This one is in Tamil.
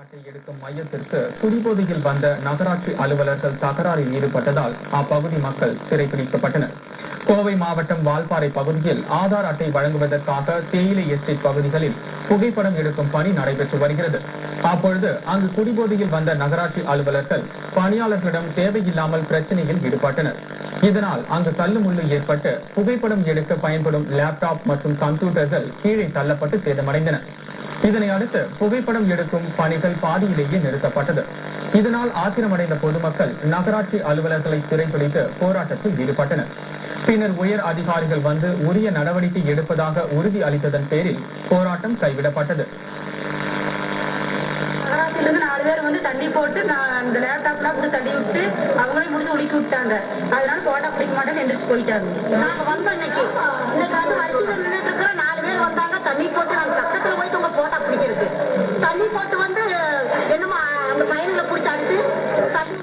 அட்டை எடுக்கும் மையத்திற்கு குடிபோதையில் வந்த நகராட்சி அலுவலர்கள் தகராறில் ஈடுபட்டதால் அப்பகுதி மக்கள் சிறைப்பிடிக்கப்பட்டனர் கோவை மாவட்டம் வால்பாறை பகுதியில் ஆதார் அட்டை வழங்குவதற்காக தேயிலை எஸ்டேட் பகுதிகளில் புகைப்படம் எடுக்கும் பணி நடைபெற்று வருகிறது. அப்பொழுது அங்கு குடிபோதையில் வந்த நகராட்சி அலுவலர்கள் பணியாளர்களிடம் தேவையில்லாமல் பிரச்சனையில் ஈடுபட்டனர். இதனால் அங்கு தள்ளுமுள்ளு ஏற்பட்டு புகைப்படம் எடுக்க பயன்படும் லேப்டாப் மற்றும் கம்ப்யூட்டர்கள் கீழே தள்ளப்பட்டு சேதமடைந்தன. இதனை அடுத்து புகைப்படம் எடுக்கும் பணிகள் பாதியிலேயே நிறுத்தப்பட்டது. இதனால் ஆத்திரமடைந்த பொதுமக்கள் நகராட்சி அலுவலர்களை சிறைப்பிடித்து போராட்டத்தில் ஈடுபட்டனர். பின்னர் உயர் அதிகாரிகள் வந்து உரிய நடவடிக்கை எடுப்பதாக உறுதி அளித்ததன் பேரில் போராட்டம் கைவிடப்பட்டது. நகராட்சியிலிருந்து நாலு பேர் வந்து தண்ணி போட்டு நான் அந்த லேப்டாப்லாம் கூட தள்ளி விட்டு அவங்களே முடிச்சு ஒடுக்கி விட்டாங்க. அதனால போட்டா பிடிக்க மாட்டேன்னு எந்திரிச்சு போயிட்டாங்க. நாங்க வந்தோம் இன்னைக்கு. தண்ணி போட்டு வந்து என்னமோ அந்த பையன்களை பிடிச்சி அடிச்சு தண்ணி